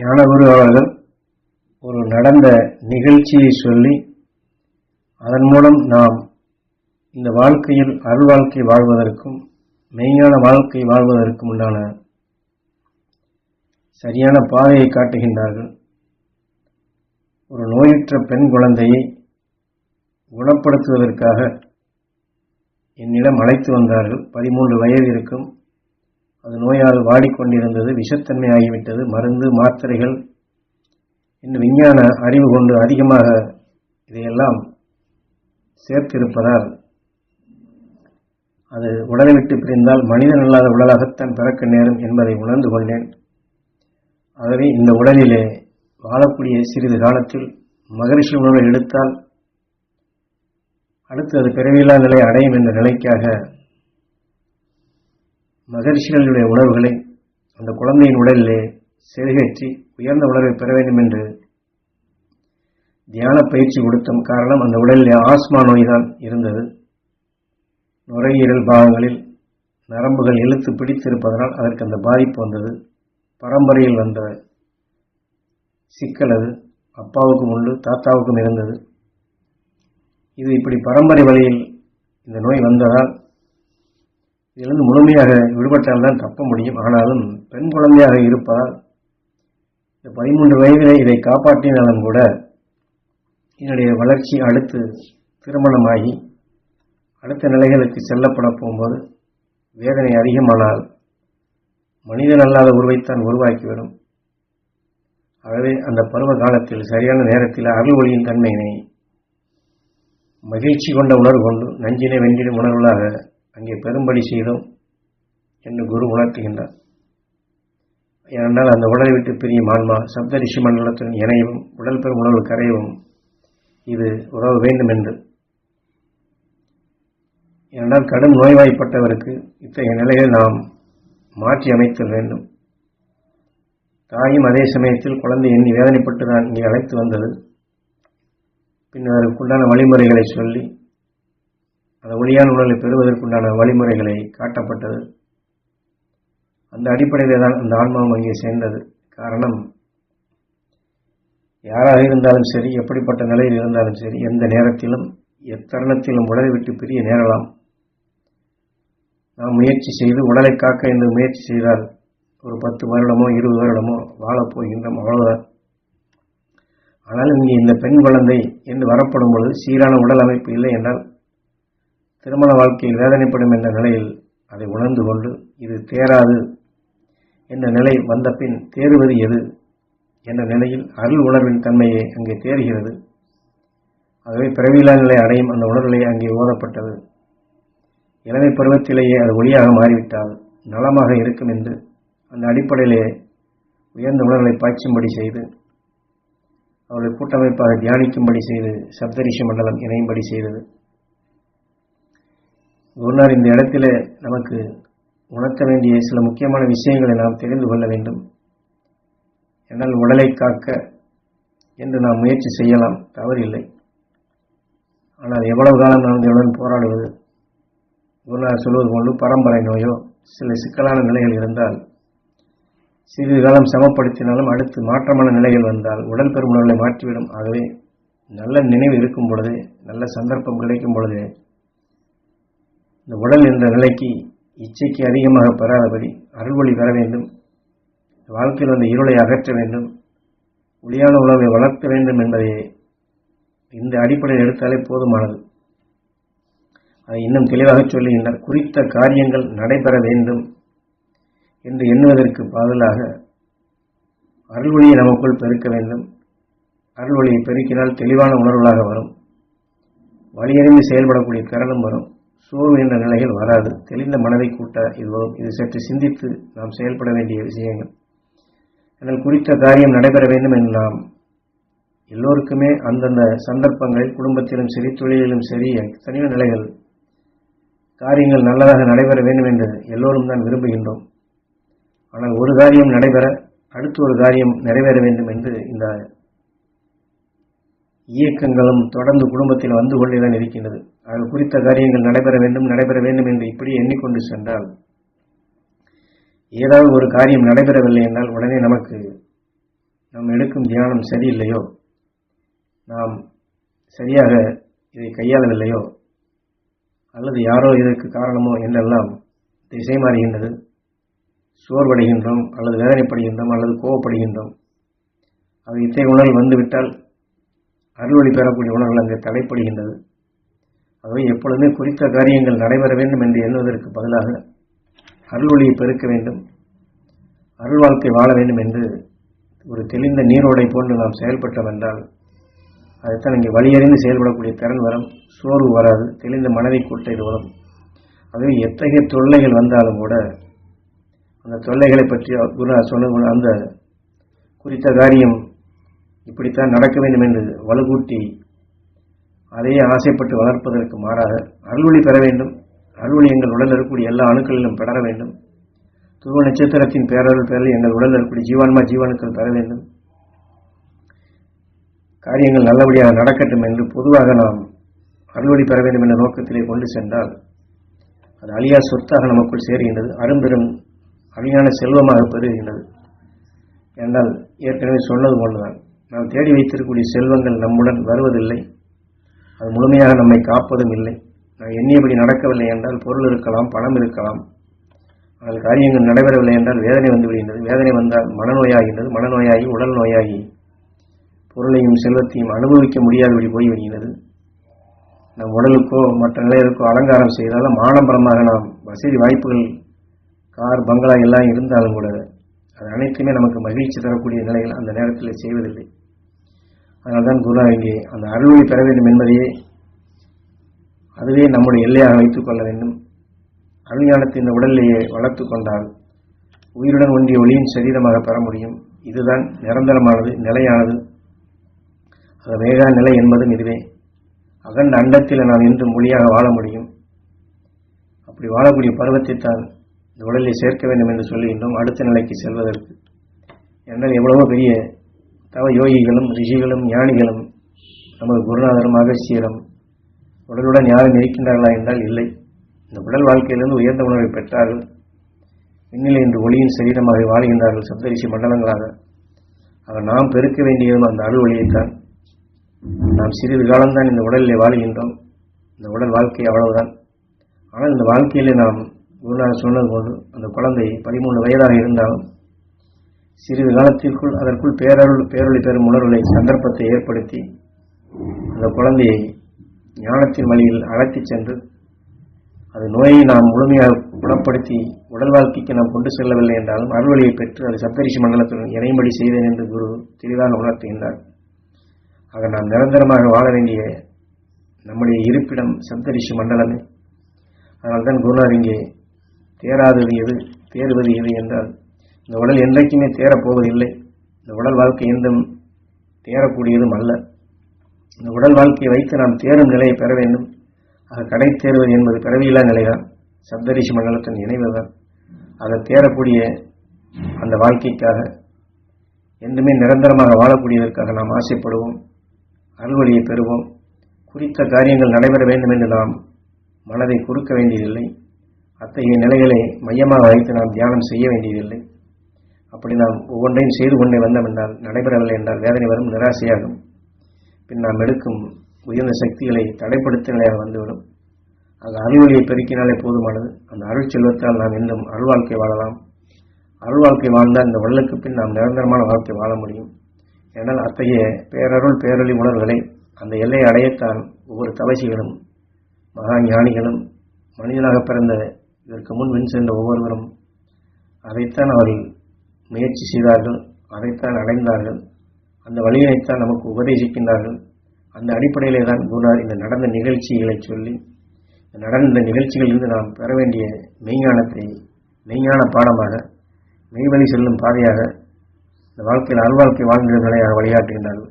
ஞானகுரு அவர்கள் ஒரு நடந்த நிகழ்ச்சியை சொல்லி அதன் மூலம் நாம் இந்த வாழ்க்கையில் அருள் வாழ்க்கை வாழ்வதற்கும் மெய்ஞான வாழ்க்கை வாழ்வதற்கும் உண்டான சரியான பாதையை காட்டுகின்றார்கள். ஒரு நோயுற்ற பெண் குழந்தையை குணப்படுத்துவதற்காக என்னிடம் அழைத்து வந்தார்கள். பதிமூன்று வயது இருக்கும். அது நோயால் வாடிக்கொண்டிருந்தது விஷத்தன்மை ஆகிவிட்டது மருந்து மாத்திரைகள் இன்னும் விஞ்ஞான அறிவு கொண்டு அதிகமாக இதையெல்லாம் சேர்த்திருப்பதால் அது உடலை விட்டு பிரிந்தால் மனிதன் அல்லாத உடலாகத்தான் பிறக்க நேரும் என்பதை உணர்ந்து கொண்டேன். ஆகவே இந்த உடலிலே வாழக்கூடிய சிறிது காலத்தில் மகரிஷி உணவை எடுத்தால் அடுத்து அது பிறவியில்லா நிலை அடையும் என்ற நிலைக்காக மகரிஷிகளுடைய உணர்வுகளை அந்த குழந்தையின் உடலிலே செருகேற்றி உயர்ந்த உணர்வை பெற வேண்டும் என்று தியான பயிற்சி கொடுத்தோம் காரணம் அந்த உடலிலே ஆஸ்மா நோய்தான் இருந்தது. நுரையீரல் பாகங்களில் நரம்புகள் இழுத்து பிடித்திருப்பதனால் அதற்கு அந்த பாதிப்பு வந்தது. பரம்பரையில் வந்த சிக்கல் அது. அப்பாவுக்கும் உண்டு தாத்தாவுக்கும் இருந்தது. இது இப்படி பரம்பரை வழியில் இந்த நோய் வந்ததால் இதிலிருந்து முழுமையாக விடுபட்டால்தான் தப்ப முடியும். ஆனாலும் பெண் குழந்தையாக இருப்பதால் இந்த பதிமூன்று வயதிலே இதை காப்பாற்றினாலும் கூட என்னுடைய வளர்ச்சி அடுத்து திருமணமாகி அடுத்த நிலைகளுக்கு செல்லப்பட போகும்போது வேதனை அதிகமானால் மனிதன் அல்லாத உருவைத்தான் உருவாக்கிவிடும் ஆகவே அந்த பருவ காலத்தில் சரியான நேரத்தில் அருள் ஒளியின் தன்மையினை மகிழ்ச்சி கொண்ட உணர்வு கொண்டு நஞ்சினை வென்றிடும் உணர்வுகளாக அங்கே பெரும்படி செய்தோம் என்று குரு உணர்த்துகின்றார். ஏனென்றால் அந்த உடலை விட்டு பிரியும் ஆன்மா சப்த ரிஷி மண்டலத்துடன் இணையவும் உடல் பெறும் உணவு கரையவும் இது உறவு வேண்டும் என்று. ஏனென்றால் கடும் நோய்வாய்ப்பட்டவருக்கு இத்தகைய நிலையை நாம் மாற்றி அமைத்தல் வேண்டும். தாயும் அதே சமயத்தில் குழந்தை எண்ணி வேதனைப்பட்டு தான் இங்கே அழைத்து வந்தது. பின்னர் அதற்குண்டான வழிமுறைகளை சொல்லி அந்த ஒளியான உணர்வை பெறுவதற்குண்டான வழிமுறைகளை காட்டப்பட்டது. அந்த அடிப்படையில் தான் அந்த ஆன்மாவும் அங்கே சேர்ந்தது. காரணம் யாராக இருந்தாலும் சரி எப்படிப்பட்ட நிலையில் இருந்தாலும் சரி எந்த நேரத்திலும் எத்தருணத்திலும் உடலை விட்டு பிரிய நேரலாம். நாம் முயற்சி செய்து உடலை காக்க என்று முயற்சி செய்தால் ஒரு பத்து வருடமோ இருபது வருடமோ வாழப் போகின்றோம் அவ்வளவுதான். ஆனால் இங்கே இந்த பெண் குழந்தை என்று வரப்படும் பொழுது சீரான உடல் அமைப்பு இல்லை என்றால் திருமண வாழ்க்கையில் வேதனைப்படும் என்ற நிலையில் அதை உணர்ந்து கொண்டு இது தேராது என்ற நிலை வந்த பின் தேறுவது எது என்ற நிலையில் அருள் உணர்வின் தன்மையை அங்கே தேறுகிறது. ஆகவே பிறவியிலா நிலை அடையும் அந்த உணர்நிலை அங்கே ஓதப்பட்டது. இளமை பருவத்திலேயே அது ஒளியாக மாறிவிட்டால் நலமாக இருக்கும் என்று அந்த அடிப்படையிலே உயர்ந்த உணர்வுகளை பாய்ச்சும்படி செய்து அவர்களை கூட்டமைப்பாக தியானிக்கும்படி செய்து சப்தரிஷி மண்டலம் இணையும்படி செய்தது. குருநார் இந்த இடத்துல நமக்கு உணர்த்த வேண்டிய சில முக்கியமான விஷயங்களை நாம் தெரிந்து கொள்ள வேண்டும். என்னால் உடலை காக்க என்று நாம் முயற்சி செய்யலாம். தவறில்லை. ஆனால் எவ்வளவு காலம் நாம் இதனுடன் போராடுவது? குருநார் சொல்வது போன்று பரம்பரை நோயோ சில சிக்கலான நிலைகள் இருந்தால் சிறிது காலம் சமப்படுத்தினாலும் அடுத்து மாற்றமான நிலைகள் வந்தால் உடல் பெரும் மாற்றிவிடும். ஆகவே நல்ல நினைவு இருக்கும் பொழுது நல்ல சந்தர்ப்பம் கிடைக்கும் பொழுது இந்த உடல் என்ற நிலைக்கு இச்சைக்கு அதிகமாக பெறாதபடி அருள்வொளி பெற வேண்டும். வாழ்க்கையில் வந்த இருளை அகற்ற வேண்டும். ஒளியான உணவை வளர்க்க வேண்டும் என்பதை இந்த அடிப்படையில் எடுத்தாலே போதுமானது. அதை இன்னும் தெளிவாக சொல்லுகின்றார். குறித்த காரியங்கள் நடைபெற வேண்டும் என்று எண்ணுவதற்கு பதிலாக அருள்வொழியை நமக்குள் பெருக்க வேண்டும். அருள்வொழியை பெருக்கினால் தெளிவான உணர்வுகளாக வரும். வழியறிந்து செயல்படக்கூடிய திறனும் வரும். சோர்வு என்ற நிலைகள் வராது. தெளிந்த மனதை கூட்ட இதுவும் இது சற்று சிந்தித்து நாம் செயல்பட வேண்டிய விஷயங்கள். அதனால் குறித்த காரியம் நடைபெற வேண்டும் என்று நாம் எல்லோருக்குமே அந்தந்த சந்தர்ப்பங்களில் குடும்பத்திலும் சரி தொழிலிலும் சரி எத்தனையோ நிலைகள் காரியங்கள் நல்லதாக நடைபெற வேண்டும் என்று எல்லோரும் தான் விரும்புகின்றோம். ஆனால் ஒரு காரியம் நடைபெற அடுத்து ஒரு காரியம் நிறைவேற வேண்டும் என்று இந்த இயக்கங்களும் தொடர்ந்து குடும்பத்தில் வந்து கொண்டேதான் இருக்கின்றது. அது குறித்த காரியங்கள் நடைபெற வேண்டும் நடைபெற வேண்டும் என்று இப்படி எண்ணிக்கொண்டு சென்றால் ஏதாவது ஒரு காரியம் நடைபெறவில்லை என்றால் உடனே நமக்கு நாம் எடுக்கும் தியானம் சரியில்லையோ நாம் சரியாக இதை கையாளவில்லையோ அல்லது யாரோ இதற்கு காரணமோ என்றெல்லாம் திசை மாறுகின்றது. சோர்வடைகின்றோம் அல்லது வேதனைப்படுகின்றோம் அல்லது கோவப்படுகின்றோம். அது இத்தகைய உணர்வு வந்துவிட்டால் அருள்வழி பெறக்கூடிய உணர்வுகள் அங்கே தடைப்படுகின்றது ஆகவே எப்பொழுதுமே குறித்த காரியங்கள் நடைபெற வேண்டும் என்று எண்ணுவதற்கு பதிலாக அருள்வழியை பெருக்க வேண்டும். அருள் வாழ்க்கை வாழ வேண்டும் என்று ஒரு தெளிந்த நீரோடை போன்று நாம் செயல்பட்டோம் என்றால் அதைத்தான் இங்கே வழியறிந்து செயல்படக்கூடிய திறன் வரும் சோர்வு வராது தெளிந்த மனதை கூட்ட இது வரும். அதுவே எத்தகைய தொல்லைகள் வந்தாலும் கூட அந்த தொல்லைகளை பற்றி குரு சொன்ன அந்த குறித்த காரியம் இப்படித்தான் நடக்க வேண்டும் என்று வலுகூட்டி அதையே ஆசைப்பட்டு வளர்ப்பதற்கு மாறாக அருள்வழி பெற வேண்டும். அருள்வழி எங்கள் உடல் இருக்கக்கூடிய எல்லா அணுக்களிலும் பெற வேண்டும். துருவ நட்சத்திரத்தின் பேரருள் பேரில் எங்கள் உடலில் இருக்கக்கூடிய ஜீவான்மா ஜீவனுக்கள் பெற வேண்டும். காரியங்கள் நல்லபடியாக நடக்கட்டும் என்று பொதுவாக நாம் அருள்வழி பெற வேண்டும் என்ற நோக்கத்திலே கொண்டு சென்றால் அது அழியா சொத்தாக நமக்குள் சேருகின்றது. அரும்பெரும் அழியான செல்வமாக பெறுகின்றது என்றால் ஏற்கனவே சொன்னது போன்றுதான் நாம் தேடி வைத்திருக்கக்கூடிய செல்வங்கள் நம்முடன் வருவதில்லை. அது முழுமையாக நம்மை காப்பதும் இல்லை. நான் எண்ணியபடி நடக்கவில்லை என்றால் பொருள் இருக்கலாம் பணம் இருக்கலாம். ஆனால் காரியங்கள் நடைபெறவில்லை என்றால் வேதனை வந்து விடுகின்றது. வேதனை வந்தால் மனநோயாகின்றது. மனநோயாகி உடல் நோயாகி பொருளையும் செல்வத்தையும் அனுபவிக்க முடியாதபடி போய்விடுகிறது நம் உடலுக்கோ மற்ற நிலையருக்கோ அலங்காரம் செய்தாலும் ஆடம்பரமாக நாம் வசதி வாய்ப்புகள் கார் பங்களா எல்லாம் இருந்தாலும் கூட அது அனைத்துமே நமக்கு மகிழ்ச்சி தரக்கூடிய நிலைகள் அந்த நேரத்தில் செய்வதில்லை. அதனால்தான் குரு இங்கே அந்த அருள்வழி பெற வேண்டும் என்பதையே அதுவே நம்முடைய எல்லையாக வைத்துக் கொள்ள வேண்டும். அருள்ஞானத்தை இந்த உடலிலேயே வளர்த்து கொண்டால் உயிருடன் ஒன்றிய ஒளியின் சரீரமாக பெற முடியும். இதுதான் நிரந்தரமானது நிலையானது. அது வேகா நிலை என்பதும் இதுவே. அகண்ட அண்டத்தில் நாம் என்றும் மொழியாக வாழ முடியும். அப்படி வாழக்கூடிய பருவத்தை தான் இந்த உடலில் சேர்க்க வேண்டும் என்று சொல்லுகின்றோம். அடுத்த நிலைக்கு செல்வதற்கு. என்றால் எவ்வளவோ பெரிய தவ யோகிகளும் ரிஷிகளும் ஞானிகளும் நமது குருநாதரும் அகசியரும் உடலுடன் யாரும் இருக்கின்றார்களா என்றால் இல்லை. இந்த உடல் வாழ்க்கையிலிருந்து உயர்ந்த உணர்வை பெற்றார்கள். விண்ணில் இன்று ஒளியின் சரீரமாக வாழ்கின்றார்கள் சப்தரிஷி மண்டலங்களாக. ஆக நாம் பெருக்க வேண்டியதும் அந்த அருள் ஒளியைத்தான். நாம் சிறிது காலம்தான் இந்த உடலிலே வாழ்கின்றோம். இந்த உடல் வாழ்க்கை அவ்வளவுதான். ஆனால் இந்த வாழ்க்கையிலே நாம் குருநாதர் சொன்னது போது அந்த குழந்தை பதிமூணு வயதாக இருந்தாலும் சிறிது காலத்திற்குள் அதற்குள் பேரருள் பேரொளி பெறும் உணர்வுகளை சந்தர்ப்பத்தை ஏற்படுத்தி அந்த குழந்தையை ஞானத்தின் வழியில் அழைத்துச் சென்று அது நோயை நாம் முழுமையாக குணப்படுத்தி உடல் வாழ்க்கைக்கு நாம் கொண்டு செல்லவில்லை என்றாலும் அருள்வழியை பெற்று அது சப்தரிஷி மண்டலத்துடன் இணையும்படி செய்தேன் என்று குரு தெளிவாக உணர்த்துகின்றார். ஆக நாம் நிரந்தரமாக வாழ வேண்டிய நம்முடைய இருப்பிடம் சப்தரிஷி மண்டலமே. அதனால்தான் குருநார் இங்கே தேராதது எது தேறுவது எது என்றால் இந்த உடல் என்றைக்குமே தேரப்போவதில்லை இந்த உடல் வாழ்க்கை என்றும் தேரக்கூடியதும் அல்ல. இந்த உடல் வாழ்க்கையை வைத்து நாம் தேரும் நிலையை பெற வேண்டும். ஆக கடை தேர்வது என்பது பிறவியில்லா நிலைதான். சப்தரிஷி மண்டலத்தின் இணைவுதான் அதை தேரக்கூடிய அந்த வாழ்க்கைக்காக என்றுமே நிரந்தரமாக வாழக்கூடியதற்காக நாம் ஆசைப்படுவோம். அருள்வழியை பெறுவோம். குறித்த காரியங்கள் நடைபெற வேண்டும் என்று நாம் மனதை குறுக்க வேண்டியதில்லை. அத்தகைய நிலைகளை மையமாக வைத்து நாம் தியானம் செய்ய வேண்டியதில்லை. அப்படி நாம் ஒவ்வொன்றையும் செய்து கொண்டே வந்தோம் என்றால் நடைபெறவில்லை என்றால் வேதனை வரும் நிராசையாகும். பின் நாம் எடுக்கும் உயர்ந்த சக்திகளை தடைப்படுத்த நிலையாக வந்துவிடும். அந்த அருள்வழியை பெருக்கினாலே போதுமானது. அந்த அருள் செல்வத்தால் நாம் இன்னும் அருள் வாழ்க்கை வாழலாம். அருள் வாழ்க்கை வாழ்ந்தால் இந்த உடலுக்கு பின் நாம் நிரந்தரமான வாழ்க்கை வாழ முடியும். ஏனால் அத்தகைய பேரருள் பேரொளி உணர்வுகளை அந்த எல்லையை அடையத்தான் ஒவ்வொரு தவசிகளும் மகா ஞானிகளும் மனிதனாக பிறந்த இதற்கு முன் வின் சென்ற ஒவ்வொருவரும் அதைத்தான் அவர்கள் முயற்சி செய்தார்கள் அதைத்தான் அடைந்தார்கள். அந்த வழியினைத்தான் நமக்கு உபதேசிக்கின்றார்கள். அந்த அடிப்படையிலே தான் குருநார் இந்த நடந்த நிகழ்ச்சிகளை சொல்லி இந்த நடந்த நிகழ்ச்சிகளிலிருந்து நாம் பெற வேண்டிய மெய்ஞானத்தை மெய்ஞான பாடமாக மெய்வழி செல்லும் பாதையாக இந்த வாழ்க்கையில் அல்வாழ்க்கை வாழ்ந்த நிலையாக வழிகாட்டுகின்றார்கள்.